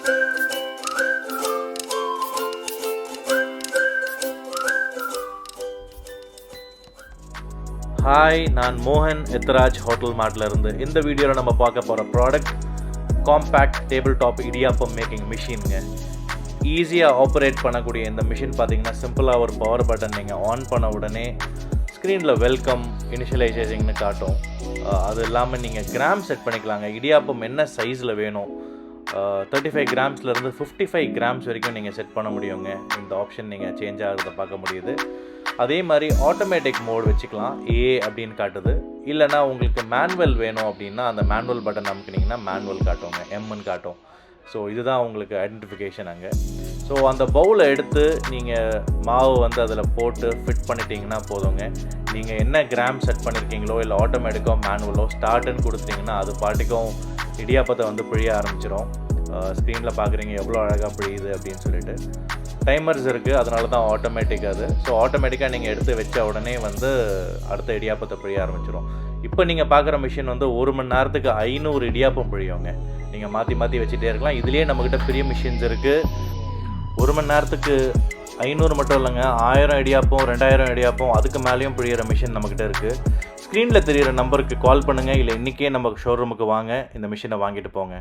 Hi நான் மோகன் Ethiraj hotel மார்ட்ல இந்த வீடியோவில் நம்ம பார்க்க போகிற product compact table top idiyappam making மிஷினுங்க ஈஸியாக ஆப்ரேட் பண்ணக்கூடிய இந்த மிஷின் பார்த்தீங்கன்னா சிம்பிளாக ஒரு பவர் பட்டன் நீங்கள் ஆன் பண்ண உடனே ஸ்க்ரீனில் வெல்கம் இனிஷியலைசேஷிங்னு காட்டும். அது இல்லாமல் நீங்கள் கிராம் செட் பண்ணிக்கலாங்க. இடியாப்பம் என்ன சைஸில் வேணும்? தேர்ட்டி ஃபைவ் கிராம்ஸ்லேருந்து ஃபிஃப்டி ஃபைவ் கிராம்ஸ் வரைக்கும் நீங்கள் செட் பண்ண முடியுங்க. இந்த ஆப்ஷன் நீங்கள் சேஞ்ச் ஆகிறத பார்க்க முடியுது. அதே மாதிரி ஆட்டோமேட்டிக் மோட் வச்சுக்கலாம். ஏ அப்படின்னு காட்டுது. இல்லைனா உங்களுக்கு மேனுவல் வேணும் அப்படின்னா அந்த மேனுவல் பட்டன் அமுக்குனீங்கன்னா மேனுவல் காட்டுங்க எம்னு காட்டும். ஸோ இதுதான் உங்களுக்கு ஐடென்டிஃபிகேஷன் அங்கே. ஸோ அந்த பவுலை எடுத்து நீங்கள் மாவு வந்து அதில் போட்டு ஃபிட் பண்ணிட்டீங்கன்னா போதுங்க. நீங்கள் என்ன கிராம் செட் பண்ணியிருக்கீங்களோ இல்லை ஆட்டோமேட்டிக்கோ மேனுவலோ ஸ்டார்ட்டுன்னு கொடுத்தீங்கன்னா அது பாட்டுக்கும் இடியாப்பத்தை வந்து பிழிய ஆரம்பிச்சிடும் ஸ்க்ரீனில் பார்க்குறீங்க எவ்வளோ அழகாக பிழியுது அப்படின்னு சொல்லிட்டு. டைமர்ஸ் இருக்குது அதனால தான் ஆட்டோமேட்டிக் அது. ஸோ ஆட்டோமேட்டிக்காக நீங்கள் எடுத்து வச்ச உடனே வந்து அடுத்த இடியாப்பத்தை பிழிய ஆரம்பிச்சிடும் இப்போ நீங்கள் பார்க்குற மிஷின் வந்து ஒரு மணி நேரத்துக்கு ஐநூறு இடியாப்பம் பிழியுங்க. நீங்கள் மாற்றி மாற்றி வச்சுட்டே இருக்கலாம். இதுலேயே நம்மக்கிட்ட பெரிய மிஷின்ஸ் இருக்குது ஒரு மணி நேரத்துக்கு ஐநூறு மட்டும் இல்லைங்க. ஆயிரம் இடியாப்பம் ரெண்டாயிரம் இடியாப்பம் அதுக்கு மேலேயும் பிழியிற மிஷின் நம்மக்கிட்ட இருக்குது ஸ்க்ரீனில் தெரியிற நம்பருக்கு கால் பண்ணுங்கள் இல்லை இன்றைக்கே நம்ம ஷோரூமுக்கு வாங்க. இந்த மிஷினை வாங்கிட்டு போங்க.